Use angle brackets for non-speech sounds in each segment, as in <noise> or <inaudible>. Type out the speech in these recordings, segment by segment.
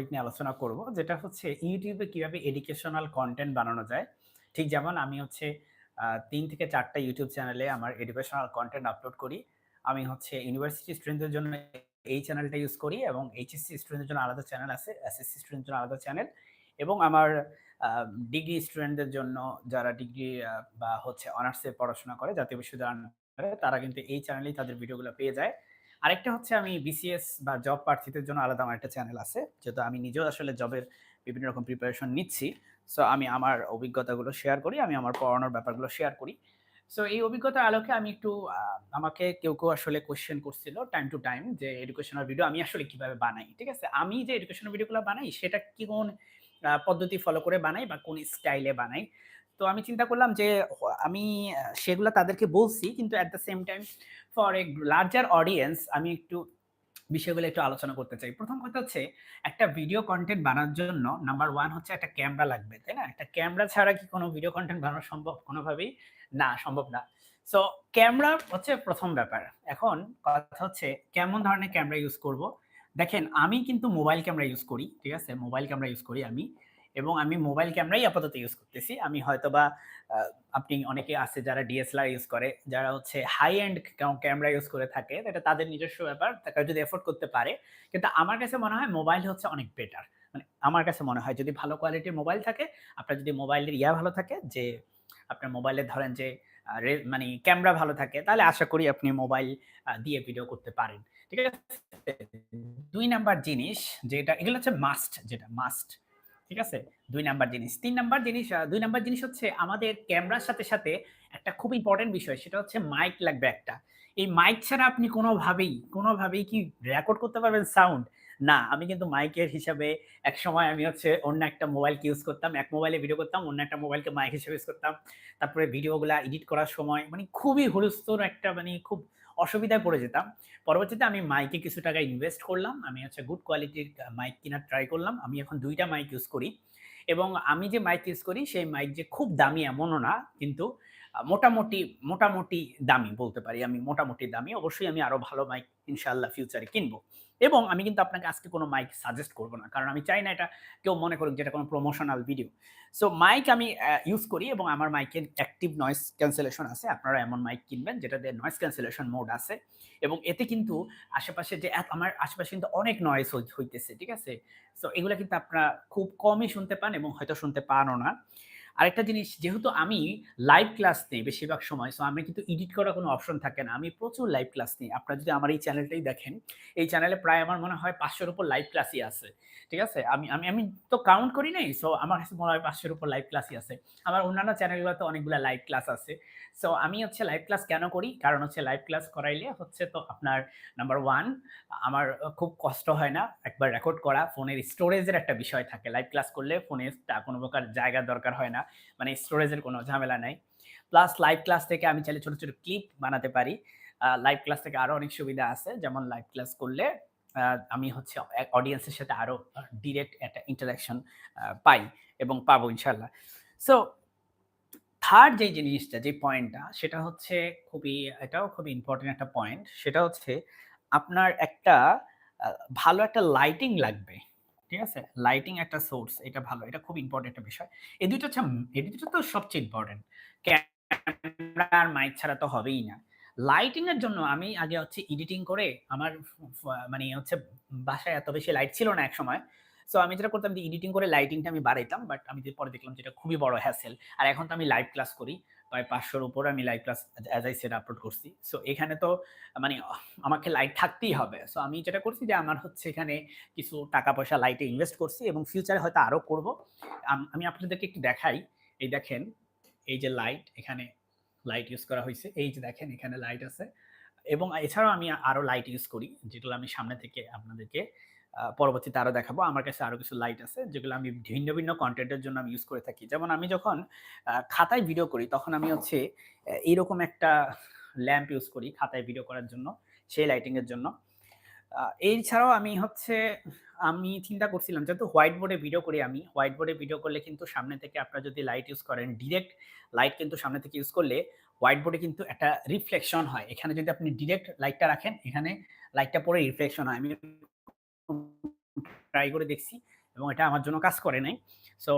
Topic নিয়ে আলোচনা করব যেটা হচ্ছে ইউটিউবে কীভাবে এডুকেশনাল কন্টেন্ট বানানো যায়। ঠিক যেমন আমি হচ্ছে তিন থেকে চারটা ইউটিউব চ্যানেলে আমার এডুকেশনাল কন্টেন্ট আপলোড করি। আমি হচ্ছে ইউনিভার্সিটি স্টুডেন্টদের জন্য এই চ্যানেলটা ইউজ করি এবং এইচএসসি স্টুডেন্টদের জন্য আলাদা চ্যানেল আছে, এসএসসি স্টুডেন্টদের জন্য আলাদা চ্যানেল এবং আমার ডিগ্রি স্টুডেন্টদের জন্য যারা ডিগ্রি বা হচ্ছে অনার্সে পড়াশোনা করে জাতীয় বিশ্ববিদ্যালয়ের আন্ডারে তারা কিন্তু এই চ্যানেলেই তাদের ভিডিওগুলো পেয়ে যায়। আরেকটা হচ্ছে আমি বিসিএস বা জব প্রার্থীদের জন্য আলাদা আমার একটা চ্যানেল আছে। যেহেতু আমি নিজেও আসলে জবের বিভিন্ন রকম প্রিপারেশন নিচ্ছি। সো আমি আমার অভিজ্ঞতাগুলো শেয়ার করি। আমি আমার পড়ানোর ব্যাপারগুলো শেয়ার করি। সো এই অভিজ্ঞতার আলোকে আমি একটু আমাকে কেউ, কেউ আসলে কোয়েশ্চেন করছিল টাইম টু টাইম যে এডুকেশনাল ভিডিও আমি আসলে কীভাবে বানাই। ঠিক আছে? আমি যে এডুকেশনাল ভিডিওগুলো বানাই সেটা কি কোন পদ্ধতি ফলো করে বানাই বা কোন স্টাইলে বানাই। তো আমি চিন্তা করলাম যে আমি সেগুলো তাদেরকে বলছি কিন্তু at the same time for a larger audience আমি একটু বিষয়গুলো একটু আলোচনা করতে চাই। প্রথম কথা হচ্ছে একটা ভিডিও কনটেন্ট বানানোর জন্য নাম্বার ওয়ান হচ্ছে একটা ক্যামেরা লাগবে। তাই না? একটা ক্যামেরা ছাড়া কি কোনো ভিডিও কনটেন্ট বানানো সম্ভব? কোনোভাবেই না, সম্ভব না। সো ক্যামেরা হচ্ছে প্রথম ব্যাপার। এখন কথা হচ্ছে কেমন ধরনের ক্যামেরা ইউজ করব? দেখেন আমি কিন্তু মোবাইল ক্যামেরা ইউজ করি। ঠিক আছে? মোবাইল ক্যামেরা ইউজ করি আমি। এবং আমি মোবাইল ক্যামেরাই আপাতত ইউজ করতেছি। আমি হয়তোবা আপনি অনেকে আছে যারা ডিএসএলআর ইউজ করে, যারা হচ্ছে হাই এন্ড ক্যামেরা ইউজ করে থাকে। এটা তাদের নিজস্ব ব্যাপার। তারা যদি এফোর্ড করতে পারে। কিন্তু আমার কাছে মনে হয় মোবাইল হচ্ছে অনেক বেটার। মানে আমার কাছে মনে হয় যদি ভালো কোয়ালিটির মোবাইল থাকে, আপনার যদি মোবাইলের ইয়া ভালো থাকে যে আপনার মোবাইলে ধরেন যে মানে ক্যামেরা ভালো থাকে তাহলে আশা করি আপনি মোবাইল দিয়ে ভিডিও করতে পারেন। ঠিক আছে? দুই নাম্বার জিনিস যেটা এগুলো হচ্ছে মাস্ট যেটা মাস্ট। ঠিক আছে? দুই নাম্বার জিনিস। তিন নাম্বার জিনিস দুই নাম্বার জিনিস হচ্ছে আমাদের ক্যামেরার সাথে, সাথে একটা খুব ইম্পর্টেন্ট বিষয় সেটা হচ্ছে মাইক লাগবে একটা। এই মাইক ছাড়া আপনি কোনোভাবেই কোনোভাবেই কি রেকর্ড করতে পারবেন সাউন্ড? না, আমি কিন্তু মাইকের হিসাবে এক সময় আমি হচ্ছে অন্য একটা মোবাইলকে ইউজ করতাম। এক মোবাইলে ভিডিও করতাম, অন্য একটা মোবাইলকে মাইক হিসেবে ইউজ করতাম। তারপরে ভিডিওগুলা এডিট করার সময় মানে খুবই হুলস্থুল একটা মানে খুব অসুবিধায় পড়ে যেতাম। পরবর্তীতে আমি মাইকে কিছু টাকা ইনভেস্ট করলাম। আমি হচ্ছে গুড কোয়ালিটির মাইক কেনার ট্রাই করলাম। আমি এখন দুইটা মাইক ইউজ করি। এবং আমি যে মাইক ইউজ করি সেই মাইক যে খুব দামি এমনও না। কিন্তু মোটামুটি, মোটামুটি দামি বলতে পারি আমি মোটামুটি দামি। অবশ্যই আমি আরও ভালো মাইক ইনশাল্লাহ ফিউচারে কিনব। এবং আমি কিন্তু আপনাকে আজকে কোনো মাইক সাজেস্ট করব না। কারণ আমি চাই না এটা কেউ মনে করুক যেটা কোনো প্রমোশনাল ভিডিও। সো মাইক আমি ইউজ করি এবং আমার মাইকের অ্যাক্টিভ নয়েস ক্যান্সেলেশন আছে। আপনারা এমন মাইক কিনবেন যেটাতে নয়েস ক্যান্সেলেশন মোড আছে। এবং এতে কিন্তু আশেপাশে যে আমার আশেপাশে কিন্তু অনেক হই, হইতেছে। ঠিক আছে? সো এগুলা কিন্তু আপনারা খুব কমই শুনতে পান এবং হয়তো শুনতে পানও না। আরেকটা জিনিস যেহেতু আমি লাইভ ক্লাস নেই বেশিরভাগ সময়। সো আমি কিন্তু এডিট করার কোনো অপশন থাকে না। আমি প্রচুর লাইভ ক্লাস নেই। আপনারা যদি আমার এই চ্যানেলটাই দেখেন, এই চ্যানেলে প্রায় আমার মনে হয় ৫০০ র উপর লাইভ ক্লাসই আছে। ঠিক আছে? আমি আমি আমি তো কাউন্ট করি নাই। সো আমার কাছে মনে হয় ৫০০ র উপর লাইভ ক্লাসই আছে। আমার অন্যান্য চ্যানেলগুলোতে অনেকগুলা লাইভ ক্লাস আছে। সো আমি হচ্ছে লাইভ ক্লাস কেন করি? কারণ হচ্ছে লাইভ ক্লাস করাইলে হচ্ছে তো আপনার নাম্বার ওয়ান আমার খুব কষ্ট হয় না। একবার রেকর্ড করা ফোনের স্টোরেজের একটা বিষয় থাকে। লাইভ ক্লাস করলে ফোনে কোনো প্রকার জায়গার দরকার হয় না। মানে স্টোরেজের কোনো ঝামেলা নাই। প্লাস লাইভ ক্লাস থেকে আমি চাইলে ছোট, ছোট ক্লিপ বানাতে পারি। লাইভ ক্লাস থেকে আরও অনেক সুবিধা আছে। যেমন লাইভ ক্লাস করলে আমি হচ্ছে অডিয়েন্সের সাথে আরও আ ডিরেক্ট একটা ইন্টারেকশন পাই এবং পাবো ইনশাআল্লাহ। সো থার্ড যে জিনিসটা যে পয়েন্টটা সেটা হচ্ছে খুবই এটাও খুবই ইম্পর্টেন্ট একটা পয়েন্ট। সেটা হচ্ছে আপনার একটা ভালো একটা লাইটিং লাগবে। ঠিক আছে? লাইটিং একটা সোর্স এটা ভালো। এটা খুব ইম্পোর্টেন্ট একটা বিষয়। এই ২ টা হচ্ছে, এই ২ টা তো সবচেয়ে ইম্পোর্টেন্ট। ক্যামেরা আর মাইক ছাড়া তো হবেই না। লাইটিং এর জন্য আমি আগে হচ্ছে এডিটিং করে আমার মানে হচ্ছে বাসায় এত বেশি লাইট ছিল না একসময়। সো আমি যেটা করতাম যে এডিটিং করে লাইটিংটা আমি বাড়াইতাম। বাট আমি যে পরে দেখলাম যে, এটা খুবই বড় হ্যাসেল। আর এখন তো আমি লাইভ ক্লাস করি। প্রায় ৫০০ র উপরে আমি live class as I said upload করছি। সো এখানে তো মানে আমাকে লাইট থাকতেই হবে। সো আমি যেটা করছি যে আমার হচ্ছে এখানে কিছু টাকা পয়সা লাইটে ইনভেস্ট করছি এবং ফিউচারে হয়তো আরও করব। আমি আপনাদেরকে একটু দেখাই। এই দেখেন, এই যে লাইট এখানে লাইট ইউজ করা হয়েছে এই যে দেখেন এখানে লাইট আছে। এবং এছাড়াও আমি আরও লাইট ইউজ করি। যেগুলো আমি সামনে থেকে আপনাদেরকে পরবর্তীতে আরও দেখাবো। আমার কাছে আরও কিছু লাইট আছে যেগুলো আমি ভিন্ন, ভিন্ন কন্টেন্টের জন্য আমি ইউজ করে থাকি। যেমন আমি যখন খাতায় ভিডিও করি তখন আমি হচ্ছে এ এরকম একটা ল্যাম্প ইউজ করি খাতায় ভিডিও করার জন্য, সেই লাইটিংয়ের জন্য। আ এছাড়াও আমি হচ্ছে আমি চিন্তা করছিলাম যেহেতু হোয়াইট বোর্ডে ভিডিও করি আমি। হোয়াইট বোর্ডে ভিডিও করলে কিন্তু সামনে থেকে আপনারা যদি লাইট ইউজ করেন, ডিরেক্ট লাইট কিন্তু সামনে থেকে ইউজ করলে হোয়াইট বোর্ডে কিন্তু একটা রিফ্লেকশন হয়। এখানে যদি আপনি ডিরেক্ট লাইটটা রাখেন, এখানে লাইটটা পরে রিফ্লেকশন হয়। আমি ট্রাই করে দেখছি এবং এটা আমার জন্য কাজ করে নাই। সো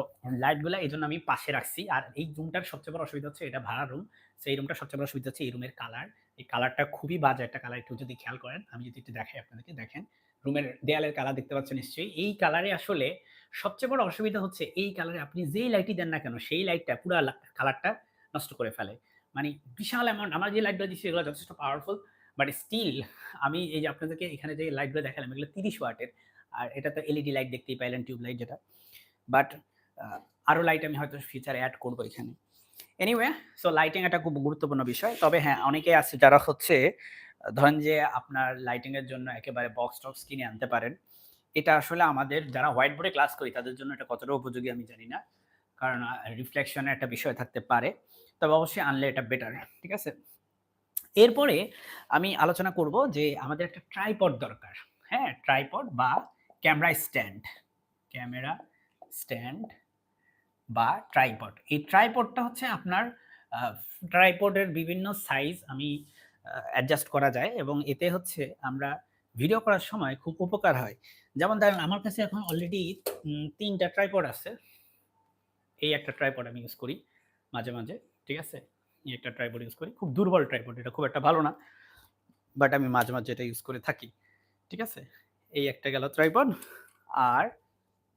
লাইটগুলো এই জন্য আমি পাশে রাখছি। আর এই রুমটার সবচেয়ে বড় অসুবিধা হচ্ছে এটা ভাড়া রুম সো এই রুমটার সবচেয়ে বড় অসুবিধা হচ্ছে এই রুমের কালার এই কালারটা খুবই বাজে একটা কালার একটু যদি খেয়াল করেন, আমি যদি একটু দেখাই আপনাদেরকে, দেখেন। রুমের দেয়ালের কালার দেখতে পাচ্ছেন নিশ্চয়ই। এই কালারে আসলে সবচেয়ে বড় অসুবিধা হচ্ছে এই কালারে আপনি যেই লাইটই দেন না কেন, সেই লাইটটা পুরো কালারটা নষ্ট করে ফেলে। মানে বিশাল অ্যামাউন্ট আমার যে লাইটগুলো দিচ্ছি, এগুলো যথেষ্ট পাওয়ারফুল বাট স্টিল আমি এই যে আপনাদেরকে এখানে যে লাইটগুলো দেখালাম, এগুলো তিরিশ ওয়াটের। আর এটা তো এলইডি লাইট দেখতেই পাইলেন টিউব লাইট যেটা। বাট আরও লাইট আমি হয়তো ফিচারে অ্যাড করব এখানে। এনিওয়ে সো লাইটিং একটা খুব গুরুত্বপূর্ণ বিষয়। তবে হ্যাঁ অনেকে আছে যারা হচ্ছে, ধরেন যে আপনার লাইটিংয়ের জন্য একেবারে বক্স টক্স কিনে আনতে পারেন। এটা আসলে আমাদের যারা হোয়াইট বোর্ডে ক্লাস করি, তাদের জন্য এটা কতটা উপযোগী আমি জানি না। কারণ রিফ্লেকশনের একটা বিষয় থাকতে পারে। তবে অবশ্যই আনলে এটা বেটার ঠিক আছে? এরপরে আমি আলোচনা করব যে আমাদের একটা ট্রাইপড দরকার। হ্যাঁ ট্রাইপড বা ক্যামেরা স্ট্যান্ড ক্যামেরা স্ট্যান্ড বা ট্রাইপড এই ট্রাইপডটা হচ্ছে আপনার ট্রাইপডের বিভিন্ন সাইজ আমি অ্যাডজাস্ট করা যায় এবং এতে হচ্ছে আমরা ভিডিও করার সময় খুব উপকার হয়। যেমন ধরেন, আমার কাছে এখন অলরেডি তিনটা ট্রাইপড আছে। এই একটা ট্রাইপড আমি ইউজ করি মাঝে মাঝে, ঠিক আছে? একটা ট্রাইপড ইউজ করি। খুব দুর্বল ট্রাইপড এটা খুব একটা ভালো না। বাট আমি মাঝে মাঝে এটা ইউজ করে থাকি। ঠিক আছে? এই একটা গেল ট্রাইপড আর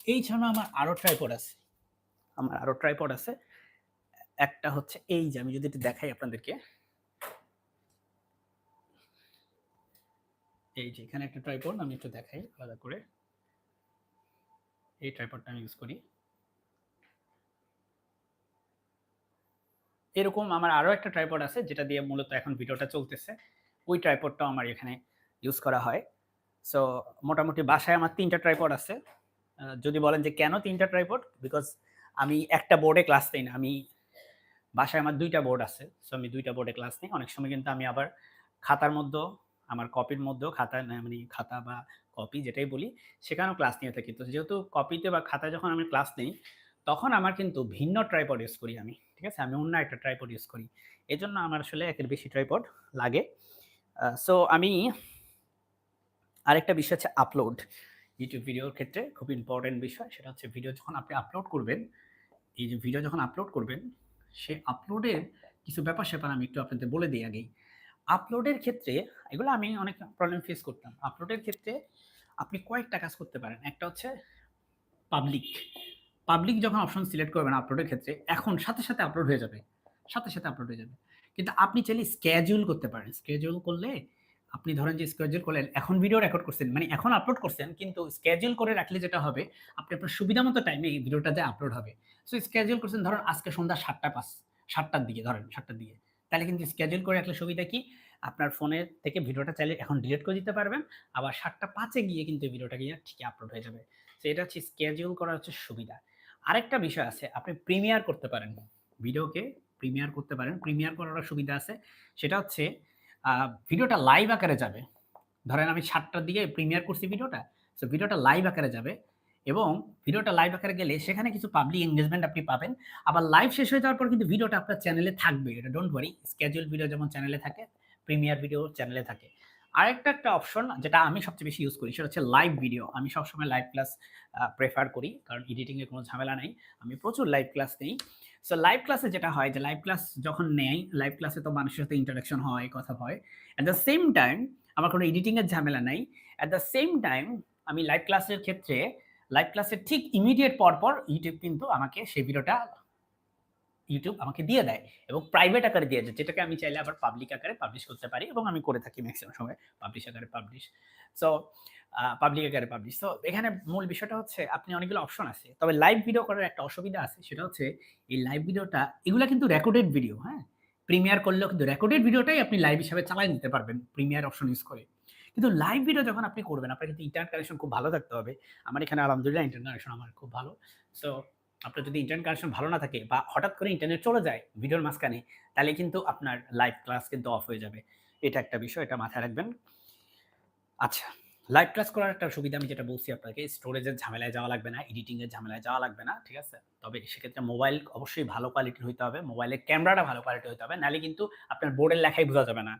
এই ছাড়া আমার আরও ট্রাইপড আছে। আমার আরও ট্রাইপড আছে। একটা হচ্ছে এই যে, আমি যদি একটু দেখাই আপনাদেরকে। এই যে, এখানে একটা ট্রাইপড আমি একটু দেখাই আলাদা করে। এই ট্রাইপডটা আমি ইউজ করি। এরকম আমার আরও একটা ট্রাইপড আছে, যেটা দিয়ে মূলত এখন ভিডিওটা চলতেছে। ওই ট্রাইপডটাও আমার এখানে ইউজ করা হয়। সো মোটামুটি বাসায় আমার তিনটা ট্রাইপড আছে। যদি বলেন যে কেন তিনটা ট্রাইপড বিকজ আমি একটা বোর্ডে ক্লাস নিই না। আমি বাসায় আমার দুইটা বোর্ড আছে। সো আমি দুইটা বোর্ডে ক্লাস নিই। অনেক সময় কিন্তু আমি আবার খাতার মধ্যেও, আমার কপির মধ্যেও খাতা মানে খাতা বা কপি যেটাই বলি, সেখানেও ক্লাস নিয়ে থাকি। তো যেহেতু কপিতে বা খাতায় যখন আমি ক্লাস নিই তখন আমার কিন্তু ভিন্ন ট্রাইপড ইউজ করি আমি, ঠিক আছে? আমি অন্য একটা ট্রাইপড ইউজ করি। এই জন্য আমার আসলে একের বেশি ট্রাইপড লাগে। সো আমি আরেকটা বিষয় হচ্ছে আপলোড ইউটিউব ভিডিওর ক্ষেত্রে খুব ইম্পর্টেন্ট বিষয়, সেটা হচ্ছে ভিডিও যখন আপনি আপলোড করবেন, এই যে ভিডিও যখন আপলোড করবেন, সে আপলোডের কিছু ব্যাপার স্যাপার আমি একটু আপনাদের বলে দিই আগেই। আপলোডের ক্ষেত্রে, এগুলো আমি অনেক প্রবলেম ফেস করতাম। আপলোডের ক্ষেত্রে আপনি কয়েকটা কাজ করতে পারেন। একটা হচ্ছে পাবলিক পাবলিক যখন অপশন সিলেক্ট করবেন আপলোডের ক্ষেত্রে, এখন সাথে সাথে আপলোড হয়ে যাবে। সাথে সাথে আপলোড হয়ে যাবে। কিন্তু আপনি চাইলে স্কেজুল করতে পারেন। স্কেজুল করলে আপনি ধরেন যে স্কেজুল করলেন, এখন ভিডিও রেকর্ড করছেন মানে এখন আপলোড করছেন, কিন্তু স্কেজুল করে রাখলে যেটা হবে, আপনি আপনার সুবিধা মতো টাইমে এই ভিডিওটা যে আপলোড হবে। সো স্কেজুল করছেন, ধরেন আজকে সন্ধ্যা সাতটা পাঁচ, সাতটার দিকে, ধরেন সাতটার দিকে। তাহলে কিন্তু স্কেজুল করে রাখলে সুবিধা কি? আপনার ফোনের থেকে ভিডিওটা চাইলে এখন ডিলিট করে দিতে পারবেন, আবার সাতটা পাঁচে গিয়ে কিন্তু ভিডিওটা গিয়ে ঠিকই আপলোড হয়ে যাবে। তো এটা হচ্ছে স্কেজুল করার হচ্ছে সুবিধা। আরেকটা বিষয় আছে, আপনি প্রিমিয়ার করতে পারেন। ভিডিওকে প্রিমিয়ার করতে পারেন। প্রিমিয়ার করার সুবিধা আছে। সেটা হচ্ছে ভিডিওটা লাইভ আকারে যাবে। ধরেন আমি সাতটার দিকে প্রিমিয়ার করছি ভিডিওটা সো ভিডিওটা লাইভ আকারে যাবে এবং ভিডিওটা লাইভ আকারে গেলে সেখানে কিছু পাবলিক এঙ্গেজমেন্ট আপনি পাবেন। আবার লাইভ শেষ হয়ে যাওয়ার পর কিন্তু ভিডিওটা আপনার চ্যানেলে থাকবে। এটা ডোন্ট ওয়ারি স্কেজুয়াল ভিডিও যেমন চ্যানেলে থাকে প্রিমিয়ার ভিডিও চ্যানেলে থাকে। আরেকটা একটা অপশন যেটা আমি সবচেয়ে বেশি ইউজ করি, সেটা হচ্ছে লাইভ ভিডিও আমি সবসময় লাইভ ক্লাস প্রেফার করি, কারণ এডিটিংয়ে কোনো ঝামেলা নেই। আমি প্রচুর লাইভ ক্লাস নিই। সো লাইভ ক্লাসে যেটা হয় যে লাইভ ক্লাস যখন নেই লাইভ ক্লাসে তো মানুষের সাথে ইন্টারাকশন হয়, কথা হয়। অ্যাট দ্য সেম টাইম আমার কোনো এডিটিংয়ের ঝামেলা নাই। অ্যাট দ্য সেম টাইম আমি লাইভ ক্লাসের ক্ষেত্রে লাইভ ক্লাসের ঠিক ইমিডিয়েট পরপর ইউটিউব কিন্তু আমাকে সেই ভিডিওটা ইউটিউব আমাকে দিয়ে দেয় এবং প্রাইভেট আকারে দিয়ে দেয়। যেটাকে আমি চাইলে আবার পাবলিক আকারে পাবলিশ করতে পারি এবং আমি করে থাকি ম্যাক্সিমাম সময় পাবলিশ আকারে পাবলিশ সো পাবলিক আকারে পাবলিশ তো এখানে মূল বিষয়টা হচ্ছে আপনি অনেকগুলো অপশন আছে। তবে লাইভ ভিডিও করার একটা অসুবিধা আছে, সেটা হচ্ছে এই লাইভ ভিডিওটা এগুলো কিন্তু রেকর্ডেড ভিডিও হ্যাঁ? প্রিমিয়ার করলেও কিন্তু রেকর্ডেড ভিডিওটাই আপনি লাইভ হিসাবে চালাই নিতে পারবেন প্রিমিয়ার অপশন ইউজ করে। কিন্তু লাইভ ভিডিও যখন আপনি করবেন, আপনার কিন্তু ইন্টারনেট কানেকশন খুব ভালো থাকতে হবে। আমার এখানে আলহামদুলিল্লাহ ইন্টারনেট কানেকশন আমার খুব ভালো। সো আপনার যদি ইন্টারনেট কানেকশন ভালো না থাকে বা হঠাৎ করে ইন্টারনেট চলে যায় ভিডিওর মাঝখানে, তাহলে কিন্তু আপনার লাইভ ক্লাস কিন্তু অফ হয়ে যাবে। এটা একটা বিষয়, এটা মাথায় রাখবেন। আচ্ছা লাইভ ক্লাস করার একটা সুবিধা আমি যেটা বলছি আপনাকে স্টোরেজের ঝামেলায় যাওয়া লাগবে না এডিটিংয়ের ঝামেলায় যাওয়া লাগবে না, ঠিক আছে? তবে সেক্ষেত্রে মোবাইল অবশ্যই ভালো কোয়ালিটির হইতে হবে মোবাইলের ক্যামেরাটা ভালো কোয়ালিটি হইতে হবে, নাহলে কিন্তু আপনার বোর্ডের লেখাই বোঝা যাবে না।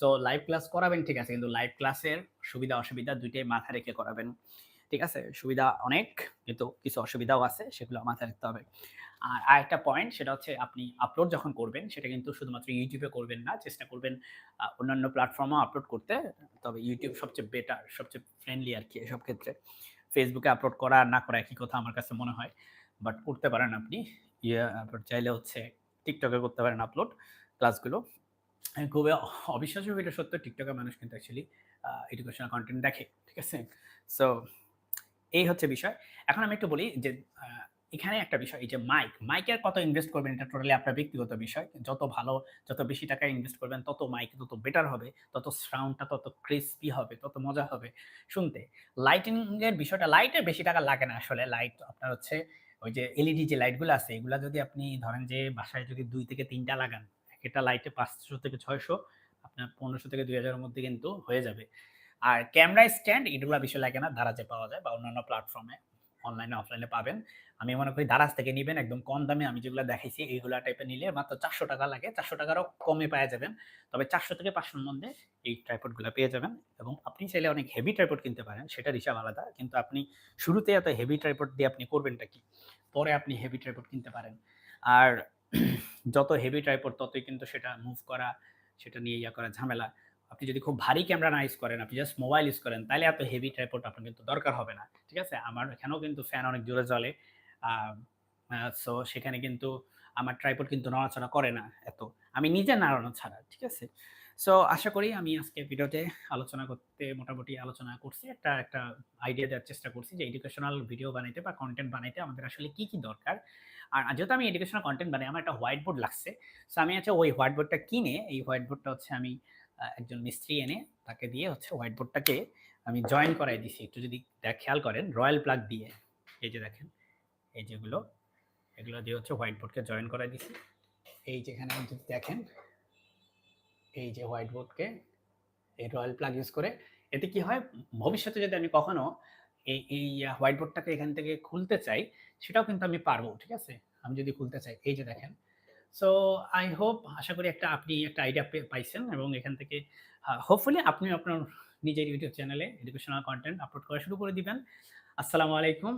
সো লাইভ ক্লাস করাবেন, ঠিক আছে, কিন্তু লাইভ ক্লাসের সুবিধা অসুবিধা দুইটাই মাথা রেখে করাবেন। ঠিক আছে? সুবিধা অনেক কিন্তু কিছু অসুবিধাও আছে সেগুলো মাথায় রাখতে হবে। আর আরেকটা পয়েন্ট সেটা হচ্ছে আপনি আপলোড যখন করবেন সেটা কিন্তু শুধুমাত্র ইউটিউবে করবেন না। চেষ্টা করবেন অন্যান্য প্ল্যাটফর্মেও আপলোড করতে। তবে ইউটিউব সবচেয়ে বেটার, সবচেয়ে ফ্রেন্ডলি আর কি এসব ক্ষেত্রে। ফেসবুকে আপলোড করা না করা একই কথা আমার কাছে মনে হয়। বাট করতে পারেন আপনি। ইয়া চাইলে হচ্ছে টিকটকে করতে পারেন আপলোড ক্লাসগুলো। খুবই অবিশ্বাস্য এটা সত্য এ মানুষ কিন্তু অ্যাকচুয়ালি এডুকেশনাল কনটেন্ট দেখে। ঠিক আছে? সো এই হচ্ছে বিষয়। এখন আমি একটু বলি যে এখানে একটা বিষয় এই যে মাইক, মাইকের কত ইনভেস্ট করবেন এটা টোটালি আপনার ব্যক্তিগত বিষয়। যত ভালো, যত বেশি টাকা ইনভেস্ট করবেন তত মাইক তত বেটার হবে, তত সাউন্ডটা তত ক্রিসপি হবে, তত মজা হবে শুনতে। লাইটিংয়ের বিষয়টা লাইটের বেশি টাকা লাগে না আসলে। লাইট আপনার হচ্ছে ওই যে এলইডি যে লাইটগুলো আছে এগুলা যদি আপনি ধরেন যে বাসায় যদি দুই থেকে ৩ টা লাগান, একেকটা লাইটে ৫০০ থেকে ৬০০ আপনার পনেরোশো থেকে ২০০০ হাজারের মধ্যে কিন্তু হয়ে যাবে। আর ক্যামেরা স্ট্যান্ড এগুলা বিষয় লাগে না। দারাজে পাওয়া যায় বা অন্যান্য প্ল্যাটফর্মে অনলাইনে অফলাইনে পাবেন। আমি মনে করি দারাজ থেকে নিবেন একদম কম দামে আমি যেগুলা দেখাইছি এইগুলা টাইপের নিলে মাত্র ৳৪০০ লাগে। চারশো টাকারও কমে পায়া যাবেন। তবে ৪০০ থেকে পাঁচশোর মধ্যে এই ট্রাইপডগুলা পেয়ে যাবেন এবং আপনি চাইলে অনেক হেভি ট্রাইপড কিনতে পারেন। সেটার হিসাব আলাদা। কিন্তু আপনি শুরুতে এত হেভি ট্রাইপড দিয়ে আপনি করবেনটা কি? পরে আপনি হেভি ট্রাইপড কিনতে পারেন। আর <clears throat> যত হেভি ট্রাইপড ততই কিন্তু সেটা মুভ করা, সেটা নিয়ে ইয়া করা ঝামেলা। আপনি যদি খুব ভারী ক্যামেরা না ইউজ করেন, আপনি জাস্ট মোবাইল ইউজ করেন তাহলে এত হেভি ট্রাইপড আপনার কিন্তু দরকার হবে না। ঠিক আছে? আমার এখানেও কিন্তু ফ্যান অনেক জোরে চলে। সো সেখানে কিন্তু আমার ট্রাইপড কিন্তু নড়াচড়া করে না এত। আমি নিজে নাড়ানো ছাড়া। ঠিক আছে? সো আশা করি আমি আজকে ভিডিওতে আলোচনা করতে মোটামুটি আলোচনা করছি। একটা একটা আইডিয়া দেওয়ার চেষ্টা করছি যে এডুকেশনাল ভিডিও বানাইতে বা কন্টেন্ট বানাইতে আমাদের আসলে কি, কি দরকার। আর যেহেতু আমি এডুকেশনাল কন্টেন্ট বানাই আমার একটা হোয়াইট বোর্ড লাগছে। সো আমি হচ্ছে ওই হোয়াইট বোর্ডটা কিনে এই হোয়াইট বোর্ডটা হচ্ছে আমি একজন মিস্ত্রি এনে তাকে দিয়ে হচ্ছে হোয়াইট বোর্ডটাকে আমি জয়েন করায় দিছি। একটু যদি খেয়াল করেন রয়্যাল প্লাগ দিয়ে। এই যে দেখেন, এই যেগুলো, এগুলো দিয়ে হচ্ছে হোয়াইট বোর্ডকে জয়েন করায় দিছি। এই যে এখানে যদি দেখেন এই যে হোয়াইট বোর্ডকে এই রয়্যাল প্লাগ ইউজ করে এতে কি হয় ভবিষ্যতে যদি আমি কখনো এই এই হোয়াইট বোর্ডটাকে এখান থেকে খুলতে চাই সেটাও কিন্তু আমি পারব। ঠিক আছে? আমি যদি খুলতে চাই এই যে দেখেন। সো আই হোপ আশা করি একটা আপনি একটা আইডিয়া পাইছেন এবং এখান থেকে হোপফুলি আপনি আপনার নিজের ইউটিউব চ্যানেলে এডুকেশনাল কন্টেন্ট আপলোড করা শুরু করে দিবেন। আসসালামু আলাইকুম।